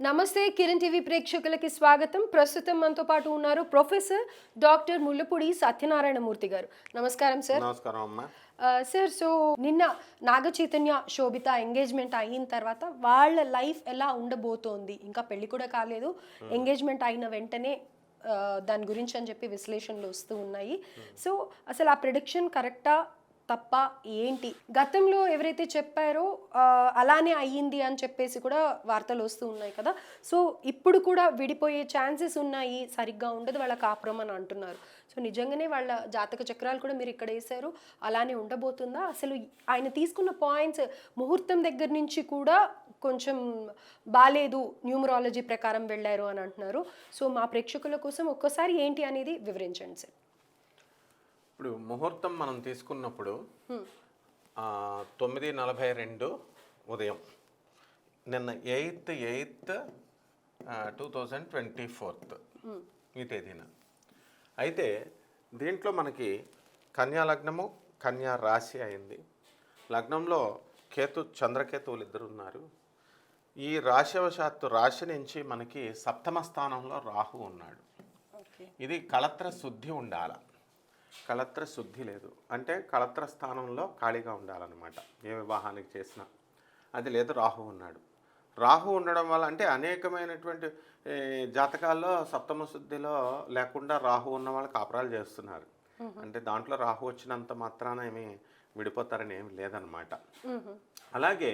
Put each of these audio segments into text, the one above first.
నమస్తే కిరణ్ టీవీ ప్రేక్షకులకి స్వాగతం. ప్రస్తుతం మనతో పాటు ఉన్నారు ప్రొఫెసర్ డాక్టర్ ముల్లపూడి సత్యనారాయణమూర్తి గారు. నమస్కారం సార్. నమస్కారం అమ్మా. సార్ సో నిన్న నాగ చైతన్య శోభిత ఎంగేజ్మెంట్ అయిన తర్వాత వాళ్ళ లైఫ్ ఎలా ఉండబోతోంది? ఇంకా పెళ్ళి కూడా కాలేదు. ఎంగేజ్మెంట్ అయిన వెంటనే దాని గురించి అని చెప్పి విశ్లేషణలు వస్తూ ఉన్నాయి. సో అసలు ఆ ప్రిడిక్షన్ కరెక్టా? తప్ప ఏంటి? గతంలో ఎవరైతే చెప్పారో అలానే అయ్యింది అని చెప్పేసి కూడా వార్తలు వస్తూ ఉన్నాయి కదా. సో ఇప్పుడు కూడా విడిపోయే ఛాన్సెస్ ఉన్నాయి సరిగ్గా ఉండదు వాళ్ళ కాపురం అని అంటున్నారు. సో నిజంగానే వాళ్ళ జాతక చక్రాలు కూడా మీరు ఇక్కడ వేశారు అలానే ఉండబోతుందా? అసలు ఆయన తీసుకున్న పాయింట్స్ ముహూర్తం దగ్గర నుంచి కూడా కొంచెం బాలేదు న్యూమరాలజీ ప్రకారం వెళ్ళారు అని అంటున్నారు. సో మా ప్రేక్షకుల కోసం ఒక్కసారి ఏంటి అనేది వివరించండి సార్. ఇప్పుడు ముహూర్తం మనం తీసుకున్నప్పుడు తొమ్మిది నలభై రెండు ఉదయం. నిన్న eighth eighth two thousand twenty fourth ఈ తేదీన. అయితే దీంట్లో మనకి కన్యా లగ్నము కన్యా రాశి అయింది. లగ్నంలో కేతు చంద్రకేతువులు ఇద్దరు ఉన్నారు ఈ రాశివశాత్తు రాశి నుంచి మనకి సప్తమ స్థానంలో రాహు ఉన్నాడు. ఇది కళత్ర శుద్ధి ఉండాల. కళత్ర శుద్ధి లేదు. అంటే కళత్ర స్థానంలో ఖాళీగా ఉండాలన్నమాట. ఏ వివాహానికి చేసినా. అది లేదు రాహు ఉన్నాడు. రాహు ఉండడం వల్ల అంటే అనేకమైనటువంటి జాతకాల్లో సప్తమ శుద్ధిలో లేకుండా రాహు ఉన్న వాళ్ళు కాపురాలు చేస్తున్నారు. అంటే దాంట్లో రాహు వచ్చినంత మాత్రాన ఏమి విడిపోతారని ఏమి లేదనమాట అలాగే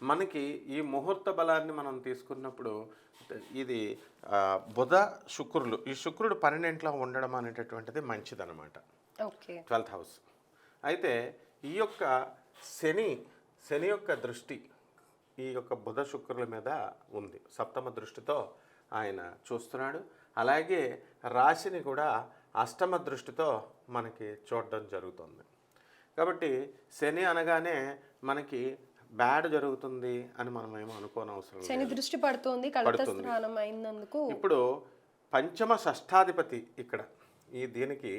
మనకి ఈ ముహూర్త బలాన్ని మనం తీసుకున్నప్పుడు ఇది బుధ శుక్రులు ఈ శుక్రుడు పన్నెండింట్లో ఉండడం అనేటటువంటిది మంచిదన్నమాట. Okay twelfth house. అయితే ఈ యొక్క శని శని యొక్క దృష్టి ఈ యొక్క బుధ శుక్రుల మీద ఉంది. సప్తమ దృష్టితో ఆయన చూస్తున్నాడు. అలాగే రాశిని కూడా అష్టమ దృష్టితో మనకి చూడడం జరుగుతుంది. కాబట్టి శని అనగానే మనకి బ్యాడ్ జరుగుతుంది అని మనం ఏమో అనుకోని అవసరం లేదు. శని దృష్టి పడుతోంది పడుతుంది. ఇప్పుడు పంచమ షష్టాధిపతి ఇక్కడ ఈ దీనికి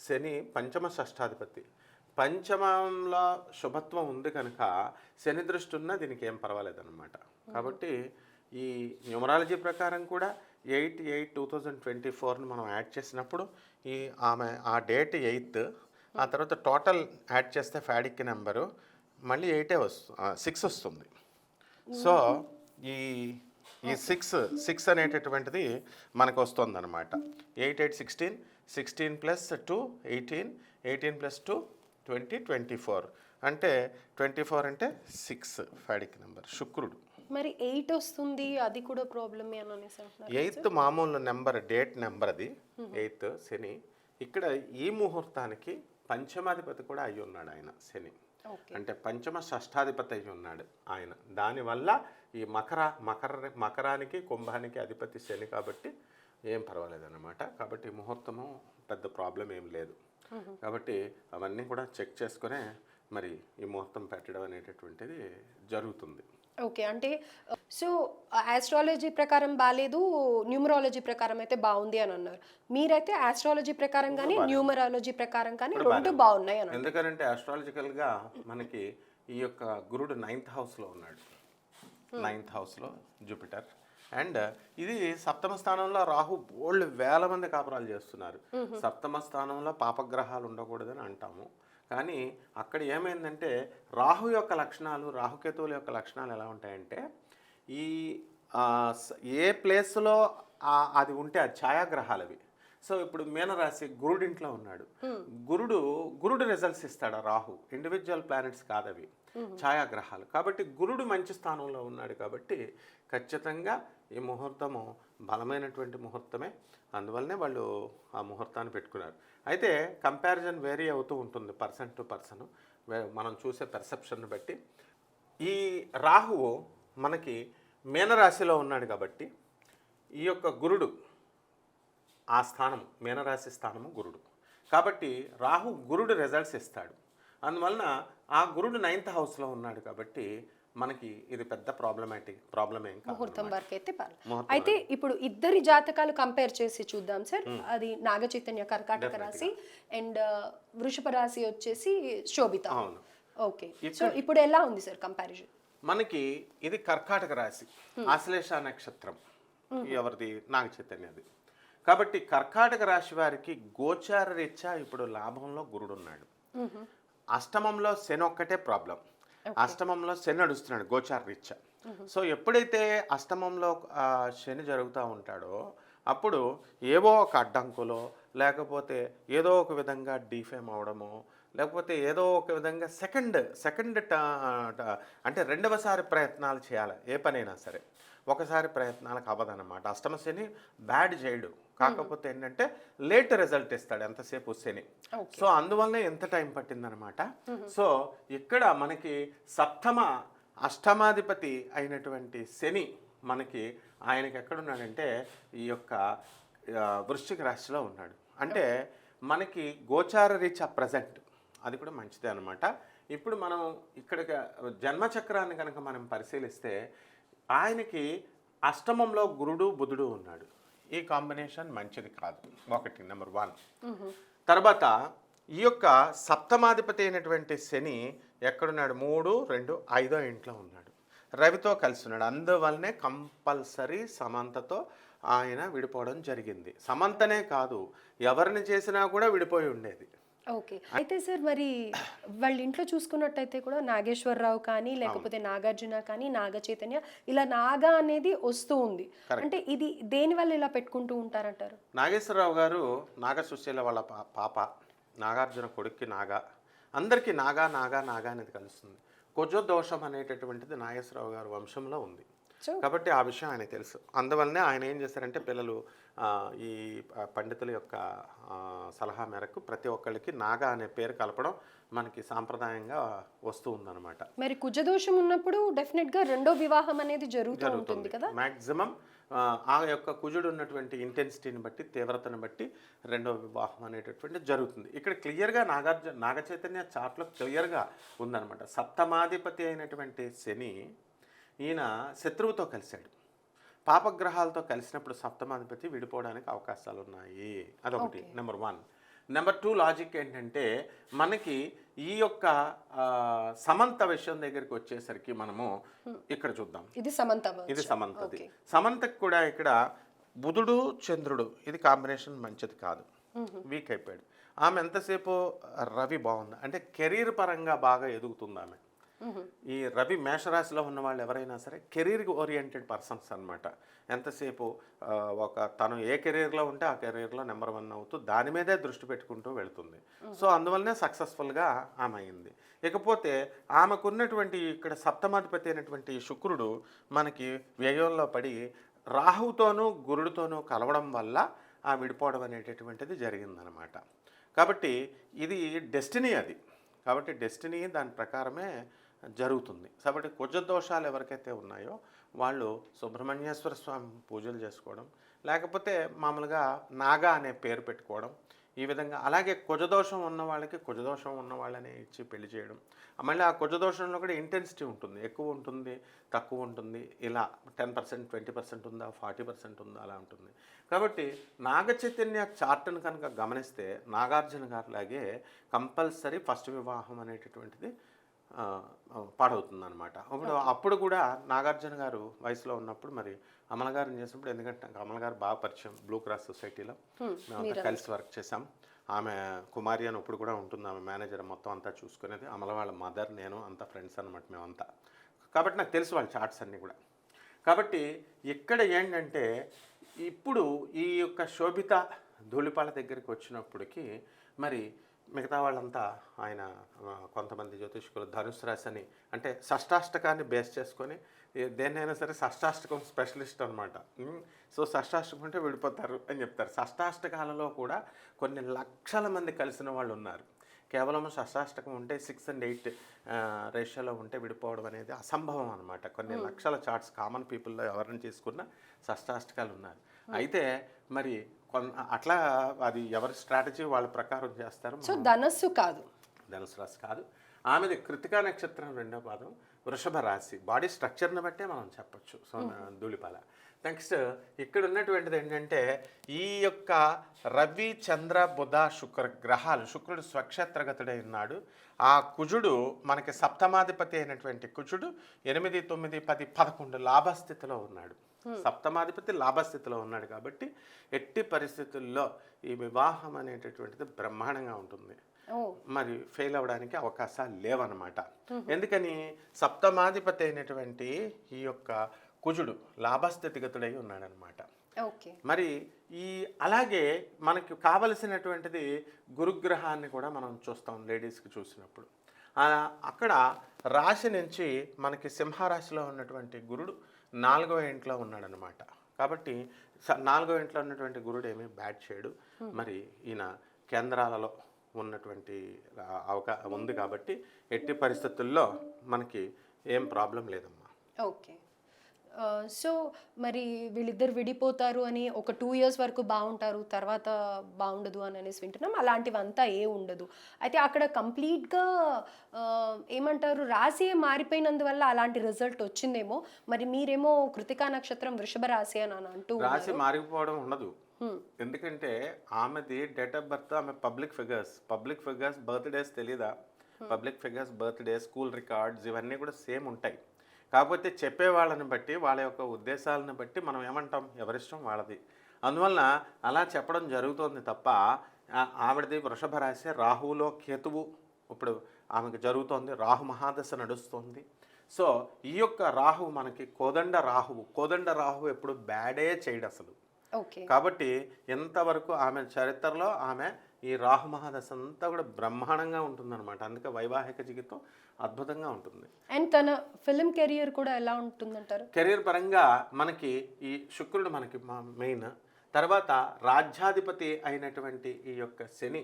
శని పంచమ షష్టాధిపతి. పంచమంలో శుభత్వం ఉంది కనుక శని దృష్టి ఉన్నా దీనికి ఏం పర్వాలేదన్నమాట. కాబట్టి ఈ న్యూమరాలజీ ప్రకారం కూడా eight eight two thousand twenty ఫోర్ని మనం యాడ్ చేసినప్పుడు ఈ ఆమె ఆ డేట్ ఎయిత్ ఆ తర్వాత టోటల్ యాడ్ చేస్తే ఫ్యాడిక్ నెంబరు మళ్ళీ ఎయిటే వస్తు సిక్స్ వస్తుంది. సో ఈ ఈ సిక్స్ సిక్స్ అనేటటువంటిది మనకు వస్తుంది అనమాట eight eight sixteen sixteen plus two eighteen eighteen plus two twenty twenty four అంటే ట్వంటీ ఫోర్ అంటే సిక్స్ ఫ్యాడిక్ నెంబర్ శుక్రుడు. మరి ఎయిట్ వస్తుంది అది కూడా ప్రాబ్లమే అని అనేసి అంటున్నారు ఎయిత్ మామూలు నెంబర్ డేట్ నెంబర్ అది. ఎయిత్ శని. ఇక్కడ ఈ ముహూర్తానికి పంచమాధిపతి కూడా అయి ఉన్నాడు ఆయన శని. అంటే పంచమ షష్టాధిపతి అయి ఉన్నాడు ఆయన. దానివల్ల ఈ మకర మకర మకరానికి కుంభానికి అధిపతి శని కాబట్టి ఏం పర్వాలేదు అన్నమాట కాబట్టి ముహూర్తము పెద్ద ప్రాబ్లం ఏం లేదు. కాబట్టి అవన్నీ కూడా చెక్ చేసుకునే మరి ఈ ముహూర్తం పెట్టడం అనేటటువంటిది జరుగుతుంది. ఓకే. అంటే సో ఆస్ట్రాలజీ ప్రకారం బాగాలేదు న్యూమరాలజీ ప్రకారం అయితే బాగుంది అని అన్నారు. మీరైతే ఆస్ట్రాలజీ ప్రకారం కానీ న్యూమరాలజీ ప్రకారం కానీ రెండు బాగున్నాయి అని ఎందుకంటే ఆస్ట్రాలజికల్గా మనకి ఈ యొక్క గురుడు నైన్త్ హౌస్లో ఉన్నాడు. నైన్త్ హౌస్లో జూపిటర్. అండ్ ఇది సప్తమ స్థానంలో రాహు బోల్డ్ వేల మంది కాపురాలు చేస్తున్నారు. సప్తమ స్థానంలో పాపగ్రహాలు ఉండకూడదని అంటాము. కానీ అక్కడ ఏమైందంటే రాహు యొక్క లక్షణాలు రాహుకేతువుల యొక్క లక్షణాలు ఎలా ఉంటాయంటే ఈ ఏ ప్లేస్లో అది ఉంటే అది ఛాయాగ్రహాలు అవి సో ఇప్పుడు మీనరాశి గురుడింట్లో ఉన్నాడు. గురుడు గురుడు రిజల్ట్స్ ఇస్తాడు ఆ రాహు. ఇండివిజువల్ ప్లానెట్స్ కాదు అవి ఛాయాగ్రహాలు. కాబట్టి గురుడు మంచి స్థానంలో ఉన్నాడు కాబట్టి ఖచ్చితంగా ఈ ముహూర్తము బలమైనటువంటి ముహూర్తమే. అందువల్లనే వాళ్ళు ఆ ముహూర్తాన్ని పెట్టుకున్నారు. అయితే కంపారిజన్ వేరీ అవుతూ ఉంటుంది పర్సన్ టు పర్సన్. మనం చూసే పెర్సెప్షన్ బట్టి. ఈ రాహువు మనకి మీనరాశిలో ఉన్నాడు కాబట్టి ఈ యొక్క గురుడు ఆ స్థానం మీనరాశి స్థానము గురుడు. కాబట్టి రాహు గురుడు రిజల్ట్స్ ఇస్తాడు. అందువలన ఆ గురుడు నైన్త్ హౌస్లో ఉన్నాడు కాబట్టి మనకి ఇది పెద్ద ప్రాబ్లమాటిక్ ప్రాబ్లం ఏం ముహూర్తం వరకు అయితే అయితే ఇప్పుడు ఇద్దరి జాతకాలు కంపేర్ చేసి చూద్దాం సార్. అది నాగ చైతన్య కర్కాటక రాశి అండ్ వృషభ రాశి వచ్చేసి శోభిత. అవును. ఓకే. సో ఇప్పుడు ఎలా ఉంది సార్ కంపారిజన్ మనకి ఇది కర్కాటక రాశి ఆశ్లేష నక్షత్రం. ఎవరిది? నాగ చైతన్యది కాబట్టి కర్కాటక రాశి వారికి గోచార రీత్యా ఇప్పుడు లాభంలో గురుడు ఉన్నాడు. అష్టమంలో శని ఒక్కటే ప్రాబ్లం. అష్టమంలో శని నడుస్తున్నాడు గోచార రీత్యా. సో ఎప్పుడైతే అష్టమంలో శని జరుగుతూ ఉంటాడో అప్పుడు ఏవో ఒక అడ్డంకులో లేకపోతే ఏదో ఒక విధంగా డిఫేమ్ అవడము లేకపోతే ఏదో ఒక విధంగా సెకండ్ సెకండ్ అంటే రెండవసారి ప్రయత్నాలు చేయాలి ఏ పనైనా సరే. ఒకసారి ప్రయత్నాలకు అవ్వదన్నమాట అష్టమ శని బ్యాడ్ చేయడు. కాకపోతే ఏంటంటే లేట్ రిజల్ట్ ఇస్తాడు ఎంతసేపు శని. సో అందువల్లనే ఎంత టైం పట్టిందనమాట సో ఇక్కడ మనకి సప్తమ అష్టమాధిపతి అయినటువంటి శని మనకి ఆయనకి ఎక్కడున్నాడంటే ఈ యొక్క వృశ్చిక రాశిలో ఉన్నాడు. అంటే మనకి గోచార రీత్యా ప్రజెంట్. అది కూడా మంచిదే అనమాట ఇప్పుడు మనం ఇక్కడ జన్మచక్రాన్ని కనుక మనం పరిశీలిస్తే ఆయనకి అష్టమంలో గురుడు బుధుడు ఉన్నాడు. ఈ కాంబినేషన్ మంచిది కాదు. ఒకటి నెంబర్ వన్. తర్వాత ఈ యొక్క సప్తమాధిపతి అయినటువంటి శని ఎక్కడున్నాడు? మూడు రెండు ఐదో ఇంట్లో ఉన్నాడు. రవితో కలిసి ఉన్నాడు. అందువల్లనే కంపల్సరీ సమంతతో ఆయన విడిపోవడం జరిగింది. సమంతనే కాదు. ఎవరిని చేసినా కూడా విడిపోయి ఉండేది. ఓకే. అయితే సార్ మరి వాళ్ళ ఇంట్లో చూసుకున్నట్టయితే కూడా నాగేశ్వరరావు కానీ లేకపోతే నాగార్జున కానీ నాగ చైతన్య ఇలా నాగా అనేది వస్తూ ఉంది. అంటే ఇది దేని వల్ల ఇలా పెట్టుకుంటూ ఉంటారంటారు? నాగేశ్వరరావు గారు నాగ సుశీల వాళ్ళ పా- పాప నాగార్జున కొడుక్కి నాగా. అందరికీ నాగా నాగా నాగా అనేది కలుస్తుంది. కుజ దోషం అనేటటువంటిది నాగేశ్వరరావు గారి వంశంలో ఉంది. కాబట్టి ఆ విషయం ఆయన తెలుసు. అందువల్లనే ఆయన ఏం చేశారంటే పిల్లలు ఈ పండితుల యొక్క సలహా మేరకు ప్రతి ఒక్కళ్ళకి నాగా అనే పేరు కలపడం మనకి సాంప్రదాయంగా వస్తూ ఉందన్నమాట. మరి కుజదోషం ఉన్నప్పుడు డెఫినెట్గా రెండో వివాహం అనేది జరుగుతూ ఉంటుంది కదా? మ్యాక్సిమం ఆ యొక్క కుజుడు ఉన్నటువంటి ఇంటెన్సిటీని బట్టి తీవ్రతను బట్టి రెండో వివాహం అనేటటువంటి జరుగుతుంది. ఇక్కడ క్లియర్గా నాగార్జున నాగ చైతన్య చార్ట్లో క్లియర్గా ఉందన్నమాట. సప్తమాధిపతి అయినటువంటి శని ఈయన శత్రువుతో కలిశాడు. పాపగ్రహాలతో కలిసినప్పుడు సప్తమాధిపతి విడిపోవడానికి అవకాశాలు ఉన్నాయి అదొకటి number one. Number two logic ఏంటంటే మనకి ఈ యొక్క సమంత విషయం దగ్గరికి వచ్చేసరికి మనము ఇక్కడ చూద్దాం. ఇది సమంత ఇది సమంతది. సమంతకు కూడా ఇక్కడ బుధుడు చంద్రుడు ఇది కాంబినేషన్ మంచిది కాదు. వీక్ అయిపోయాడు. ఆమె ఎంతసేపు రవి బాగుంది. అంటే కెరీర్ పరంగా బాగా ఎదుగుతుంది ఆమె. ఈ రవి మేషరాశిలో ఉన్న వాళ్ళు ఎవరైనా సరే కెరీర్ ఓరియంటెడ్ పర్సన్స్ అన్నమాట. ఎంతసేపు ఒక తను ఏ కెరీర్లో ఉంటే ఆ కెరీర్లో నెంబర్ వన్ అవుతూ దాని మీదే దృష్టి పెట్టుకుంటూ వెళ్తుంది. సో అందువల్లనే సక్సెస్ఫుల్గా ఆమె అయింది. ఇకపోతే ఆమెకున్నటువంటి ఇక్కడ సప్తమాధిపతి అయినటువంటి శుక్రుడు మనకి వ్యయంలో పడి రాహుతోనూ గురుడితోనూ కలవడం వల్ల ఆ విడిపోవడం అనేటటువంటిది జరిగిందనమాట కాబట్టి ఇది డెస్టినీ అది. కాబట్టి డెస్టినీ దాని ప్రకారమే జరుగుతుంది. కాబట్టి కుజ దోషాలు ఎవరికైతే ఉన్నాయో వాళ్ళు సుబ్రహ్మణ్యేశ్వర స్వామి పూజలు చేసుకోవడం లేకపోతే మామూలుగా నాగా అనే పేరు పెట్టుకోవడం ఈ విధంగా అలాగే కుజదోషం ఉన్న వాళ్ళకి కుజదోషం ఉన్న వాళ్ళని ఇచ్చి పెళ్ళి చేయడం. మళ్ళీ ఆ కుజదోషంలో కూడా ఇంటెన్సిటీ ఉంటుంది. ఎక్కువ ఉంటుంది తక్కువ ఉంటుంది ఇలా టెన్ పర్సెంట్ ట్వంటీ పర్సెంట్ ఉందా ఫార్టీ పర్సెంట్ ఉందా అలా ఉంటుంది. కాబట్టి నాగ చైతన్య చార్ట్ను కనుక గమనిస్తే నాగార్జున గారిలాగే కంపల్సరీ ఫస్ట్ వివాహం అనేటటువంటిది పాడవుతుంది అనమాట ఇప్పుడు అప్పుడు కూడా నాగార్జున గారు వయసులో ఉన్నప్పుడు మరి అమల గారిని చేసినప్పుడు ఎందుకంటే నాకు అమల గారు బాగా పరిచయం బ్లూ క్రాస్ సొసైటీలో. మేమంతా కలిసి వర్క్ చేసాం ఆమె కుమారి అని ఇప్పుడు కూడా ఉంటుంది. ఆమె మేనేజర్ మొత్తం అంతా చూసుకునేది అమల వాళ్ళ మదర్ నేను అంతా ఫ్రెండ్స్ అనమాట మేమంతా. కాబట్టి నాకు తెలుసు వాళ్ళ చార్ట్స్ అన్నీ కూడా. కాబట్టి ఇక్కడ ఏంటంటే ఇప్పుడు ఈ యొక్క శోభిత ధూళిపాల దగ్గరికి వచ్చినప్పటికి మరి మిగతా వాళ్ళంతా ఆయన కొంతమంది జ్యోతిష్కులు ధనుసు రాశి అని అంటే షష్టాష్టకాన్ని బేస్ చేసుకొని దేన్నైనా సరే షష్టాష్టకం స్పెషలిస్ట్ అనమాట సో షష్టాష్టకం అంటే విడిపోతారు అని చెప్తారు. షష్టాష్టకాలలో కూడా కొన్ని లక్షల మంది కలిసిన వాళ్ళు ఉన్నారు. కేవలం షష్టాష్టకం ఉంటే సిక్స్ అండ్ ఎయిట్ రేషియోలో ఉంటే విడిపోవడం అనేది అసంభవం అనమాట కొన్ని లక్షల చార్ట్స్ కామన్ పీపుల్లో ఎవరిని తీసుకున్నా షష్టాష్టకాలు ఉన్నారు. అయితే మరి అట్లా అది ఎవరి స్ట్రాటజీ వాళ్ళ ప్రకారం చేస్తారు. సో ధనస్సు కాదు. ధనుసు రాశి కాదు. ఆమెది కృతికా నక్షత్రం రెండో పాదం వృషభ రాశి. బాడీ స్ట్రక్చర్ని బట్టే మనం చెప్పొచ్చు. సో ధూళిపాల. నెక్స్ట్ ఇక్కడ ఉన్నటువంటిది ఏంటంటే ఈ యొక్క రవి చంద్ర బుధ శుక్ర గ్రహాలు శుక్రుడు స్వక్షేత్రగతుడై ఉన్నాడు. ఆ కుజుడు మనకి సప్తమాధిపతి అయినటువంటి కుజుడు ఎనిమిది తొమ్మిది పది పదకొండు లాభస్థితిలో ఉన్నాడు. సప్తమాధిపతి లాభస్థితిలో ఉన్నాడు కాబట్టి ఎట్టి పరిస్థితుల్లో ఈ వివాహం అనేటటువంటిది బ్రహ్మాండంగా ఉంటుంది. మరి ఫెయిల్ అవ్వడానికి అవకాశాలు లేవన్నమాట. ఎందుకని? సప్తమాధిపతి అయినటువంటి ఈ యొక్క కుజుడు లాభస్థితిగతుడై ఉన్నాడనమాట. ఓకే. మరి ఈ అలాగే మనకి కావలసినటువంటిది గురుగ్రహాన్ని కూడా మనం చూస్తాం లేడీస్కి చూసినప్పుడు. అక్కడ రాశి నుంచి మనకి సింహరాశిలో ఉన్నటువంటి గురుడు నాలుగవ ఇంట్లో ఉన్నాడనమాట. కాబట్టి నాలుగవ ఇంట్లో ఉన్నటువంటి గురుడు ఏమీ బ్యాడ్ చేయడు. మరి ఈయన కేంద్రాలలో ఉన్నటువంటి అవకా ఉంది కాబట్టి ఎట్టి పరిస్థితుల్లో మనకి ఏం ప్రాబ్లం లేదమ్మా. ఓకే. సో మరి వీళ్ళిద్దరు విడిపోతారు అని ఒక టూ ఇయర్స్ వరకు బాగుంటారు తర్వాత బాగుండదు అని అనేసి వింటున్నాం. అలాంటివంతా ఏ ఉండదు. అయితే అక్కడ కంప్లీట్గా ఏమంటారు రాశి మారిపోయినందువల్ల అలాంటి రిజల్ట్ వచ్చిందేమో. మరి మీరేమో కృతికా నక్షత్రం వృషభ రాశి అని అంటూ రాశి మారిపోవడం ఉండదు. ఎందుకంటే ఆమెది డేట్ ఆఫ్ బర్త్ ఆమె public figures. Public figures birthdays తెలీదా? Public figures birthday school records ఇవన్నీ కూడా సేమ్ ఉంటాయి. కాకపోతే చెప్పే వాళ్ళని బట్టి వాళ్ళ యొక్క ఉద్దేశాలను బట్టి మనం ఏమంటాం? ఎవరిష్టం వాళ్ళది. అందువలన అలా చెప్పడం జరుగుతోంది తప్ప ఆవిడది వృషభ రాశి రాహువులో కేతువు. ఇప్పుడు ఆమెకు జరుగుతోంది రాహు మహాదశ నడుస్తోంది. సో ఈ యొక్క రాహువు మనకి కోదండ రాహువు. కోదండ రాహువు ఎప్పుడు బ్యాడే చేయడు అసలు. ఓకే. కాబట్టి ఎంతవరకు ఆమె చరిత్రలో ఆమె ఈ రాహు మహాదశ అంతా కూడా బ్రహ్మాండంగా ఉంటుందన్నమాట. అందుకే వైవాహిక జీవితం అద్భుతంగా ఉంటుంది. అండ్ తన ఫిలిం కెరియర్ కూడా ఎలా ఉంటుందంటారు? కెరీర్ పరంగా మనకి ఈ శుక్రుడు మనకి మెయిన్ తర్వాత రాజ్యాధిపతి అయినటువంటి ఈ యొక్క శని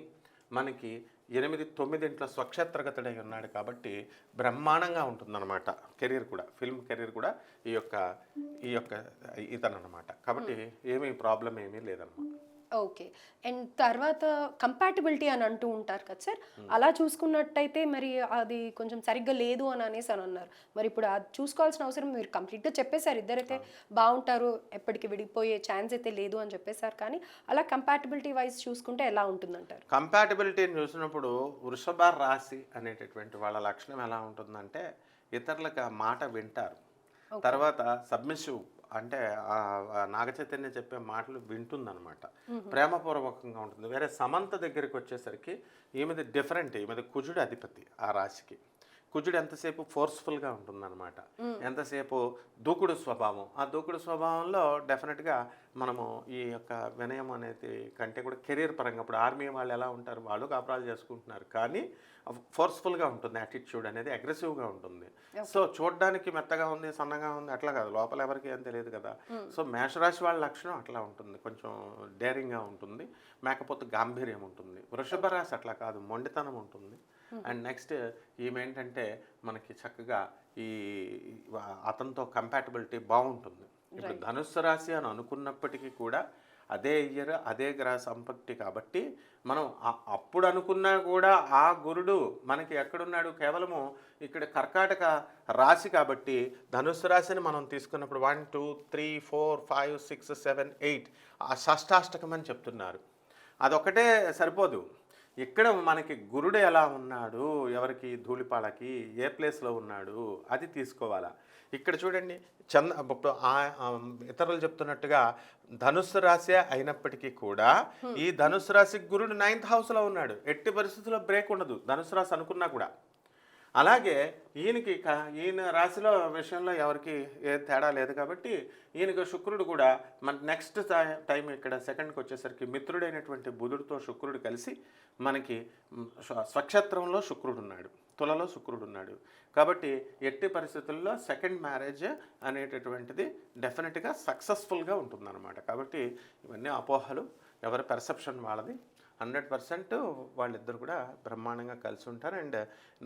మనకి ఎనిమిది తొమ్మిదింట్లో స్వక్షేత్రగతుడై ఉన్నాడు కాబట్టి బ్రహ్మాండంగా ఉంటుందన్నమాట. కెరీర్ కూడా ఫిల్మ్ కెరీర్ కూడా ఈ యొక్క ఈ యొక్క ఇతను అనమాట కాబట్టి ఏమీ ప్రాబ్లం ఏమీ లేదన్నమాట. ఓకే. అండ్ తర్వాత కంపాటబిలిటీ అని అంటూ ఉంటారు కదా సార్? అలా చూసుకున్నట్టయితే మరి అది కొంచెం సరిగ్గా లేదు అని అనేసి అని అన్నారు. మరి ఇప్పుడు అది చూసుకోవాల్సిన అవసరం మీరు కంప్లీట్గా చెప్పేశారు. ఇద్దరైతే బాగుంటారు ఎప్పటికి విడిపోయే ఛాన్స్ అయితే లేదు అని చెప్పేశారు. కానీ అలా కంపాటబిలిటీ వైజ్ చూసుకుంటే ఎలా ఉంటుందంటారు? కంపాటబిలిటీని చూసినప్పుడు వృషభ రాశి అనేటటువంటి వాళ్ళ లక్షణం ఎలా ఉంటుందంటే ఇతరులకు మాట వింటారు. తర్వాత సబ్మిసివ్ అంటే నాగచైతన్య చెప్పే మాటలు వింటుందన్నమాట. ప్రేమపూర్వకంగా ఉంటుంది. వేరే సమంత దగ్గరికి వచ్చేసరికి ఈమెది డిఫరెంట్ ఈమెది కుజుడు అధిపతి ఆ రాశికి. కుజుడు ఎంతసేపు ఫోర్స్ఫుల్గా ఉంటుందన్నమాట. ఎంతసేపు? దూకుడు స్వభావం. ఆ దూకుడు స్వభావంలో డెఫినెట్గా మనము ఈ యొక్క వినయం అనేది కంటే కూడా కెరీర్ పరంగా ఇప్పుడు ఆర్మీ వాళ్ళు ఎలా ఉంటారు? వాళ్ళు కాపురాలు చేసుకుంటున్నారు. కానీ ఫోర్స్ఫుల్గా ఉంటుంది. యాటిట్యూడ్ అనేది అగ్రెసివ్గా ఉంటుంది. సో చూడడానికి మెత్తగా ఉంది సన్నగా ఉంది అట్లా కాదు. లోపల ఎవరికి ఏం తెలియదు కదా. సో మేషరాశి వాళ్ళ లక్షణం అట్లా ఉంటుంది. కొంచెం డేరింగ్గా ఉంటుంది. మేకపోతే గాంభీర్యం ఉంటుంది. వృషభ రాశి అట్లా కాదు. మొండితనం ఉంటుంది. అండ్ నెక్స్ట్ ఈమె ఏంటంటే మనకి చక్కగా ఈ అతనితో కంపాటబిలిటీ బాగుంటుంది. ఇప్పుడు ధనుస్సు రాశి అని అనుకున్నప్పటికీ కూడా అదే ఇయర్ అదే గ్రహ సంపత్తి కాబట్టి మనం అప్పుడు అనుకున్నా కూడా ఆ గురుడు మనకి ఎక్కడున్నాడు కేవలము ఇక్కడ కర్కాటక రాశి కాబట్టి ధనుస్సు రాశిని మనం తీసుకున్నప్పుడు one two three four five six seven eight ఆ షష్టాష్టకం అని చెప్తున్నారు. అదొకటే సరిపోదు. ఇక్కడ మనకి గురుడు ఎలా ఉన్నాడు? ఎవరికి? ధూళిపాలకి ఏ ప్లేస్లో ఉన్నాడు? అది తీసుకోవాలా. ఇక్కడ చూడండి చంద ఇతరులు చెప్తున్నట్టుగా ధనుస్సు రాశి అయినప్పటికీ కూడా ఈ ధనుస్సు రాశి గురుడు నైన్త్ హౌస్లో ఉన్నాడు. ఎట్టి పరిస్థితుల్లో బ్రేక్ ఉండదు. ధనుస్సు రాశి అనుకున్నా కూడా. అలాగే ఈయనకి క- ఈయన రాశిలో విషయంలో ఎవరికి ఏ తేడా లేదు కాబట్టి ఈయనకు శుక్రుడు కూడా మన నెక్స్ట్ టైం ఇక్కడ సెకండ్కి వచ్చేసరికి మిత్రుడైనటువంటి బుధుడితో శుక్రుడు కలిసి మనకి స్వక్షేత్రంలో శుక్రుడు ఉన్నాడు తులలో శుక్రుడు ఉన్నాడు కాబట్టి ఎట్టి పరిస్థితుల్లో సెకండ్ మ్యారేజ్ అనేటటువంటిది డెఫినెట్గా సక్సెస్ఫుల్గా ఉంటుందన్నమాట. కాబట్టి ఇవన్నీ అపోహలు. ఎవరి పెర్సెప్షన్ వాళ్ళది? హండ్రెడ్ పర్సెంట్ వాళ్ళిద్దరు కూడా బ్రహ్మాండంగా కలిసి ఉంటారు. అండ్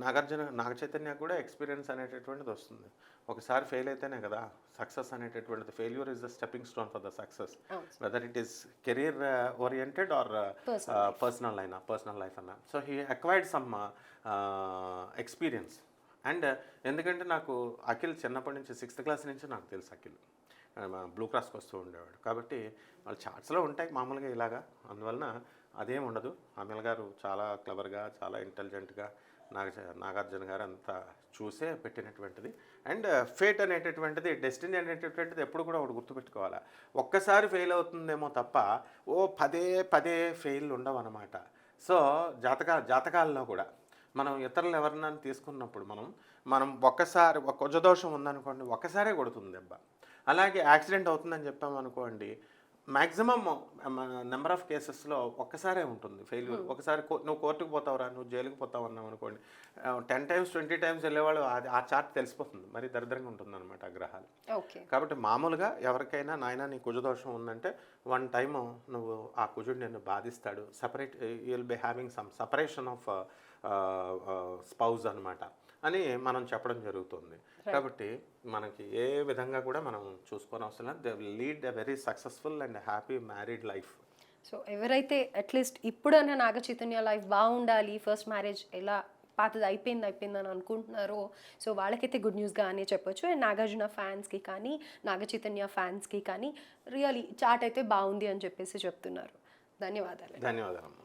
నాగార్జున నాగ చైతన్య కూడా ఎక్స్పీరియన్స్ అనేటటువంటిది వస్తుంది. ఒకసారి ఫెయిల్ అయితేనే కదా సక్సెస్ అనేటటువంటిది. Failure is the stepping stone for the success. Whether it is career oriented or personal line personal life అన్న. So he acquired some experience and ఎందుకంటే నాకు అఖిల్ చిన్నప్పటి నుంచి సిక్స్త్ క్లాస్ నుంచి నాకు తెలుసు అఖిల్. బ్లూ క్రాస్కి వస్తూ ఉండేవాడు. కాబట్టి వాళ్ళ చార్ట్స్లో ఉంటాయి మామూలుగా ఇలాగా. అందువలన అదేం ఉండదు. అమిల్ గారు చాలా క్లవర్గా చాలా ఇంటెలిజెంట్గా నాగ నాగార్జున గారు అంతా చూసే పెట్టినటువంటిది. అండ్ ఫేట్ అనేటటువంటిది డెస్టినీ అనేటటువంటిది ఎప్పుడు కూడా ఒకటి గుర్తుపెట్టుకోవాలి. ఒక్కసారి ఫెయిల్ అవుతుందేమో తప్ప ఓ పదే పదే ఫెయిల్ ఉండవు అనమాట సో జాతక జాతకాల్లో కూడా మనం ఇతరులు ఎవరినైనా తీసుకున్నప్పుడు మనం మనం ఒక్కసారి ఒక కుజదోషం ఉందనుకోండి ఒక్కసారే కొడుతుంది దెబ్బ. అలాగే యాక్సిడెంట్ అవుతుందని చెప్పామనుకోండి మ్యాక్సిమం నెంబర్ ఆఫ్ కేసెస్లో ఒక్కసారే ఉంటుంది. ఫెయిల్యూర్. ఒకసారి కో- నువ్వు కోర్టుకు పోతావురా నువ్వు జైలుకి పోతావు అన్నావు అనుకోండి. టెన్ టైమ్స్ ట్వంటీ టైమ్స్ వెళ్ళేవాళ్ళు అది ఆ చార్ట్ తెలిసిపోతుంది. మరి దరిద్రంగా ఉంటుంది అనమాట ఆ గ్రహాలు. ఓకే. కాబట్టి మామూలుగా ఎవరికైనా నాయన నీ కుజదోషం ఉందంటే వన్ టైము నువ్వు ఆ కుజుడు నిన్ను బాధిస్తాడు. Separate will be having some separation of spouse అన్నమాట అని మనం చెప్పడం జరుగుతుంది. కాబట్టి మనకి ఏ విధంగా కూడా మనం చూసుకోని అవసరం లేదు. They lead a very successful and happy married life so ఎవరైతే అట్లీస్ట్ ఇప్పుడన్నా నాగ చైతన్య లైఫ్ బాగుండాలి ఫస్ట్ మ్యారేజ్ ఎలా పాతది అయిపోయింది అయిపోయింది అని అనుకుంటున్నారో. సో వాళ్ళకైతే గుడ్ న్యూస్ కానీ చెప్పొచ్చు. అండ్ నాగార్జున ఫ్యాన్స్కి కానీ నాగచైతన్య ఫ్యాన్స్కి కానీ రియలీ చాట్ అయితే బాగుంది అని చెప్పేసి చెప్తున్నారు. ధన్యవాదాలు. ధన్యవాదాలు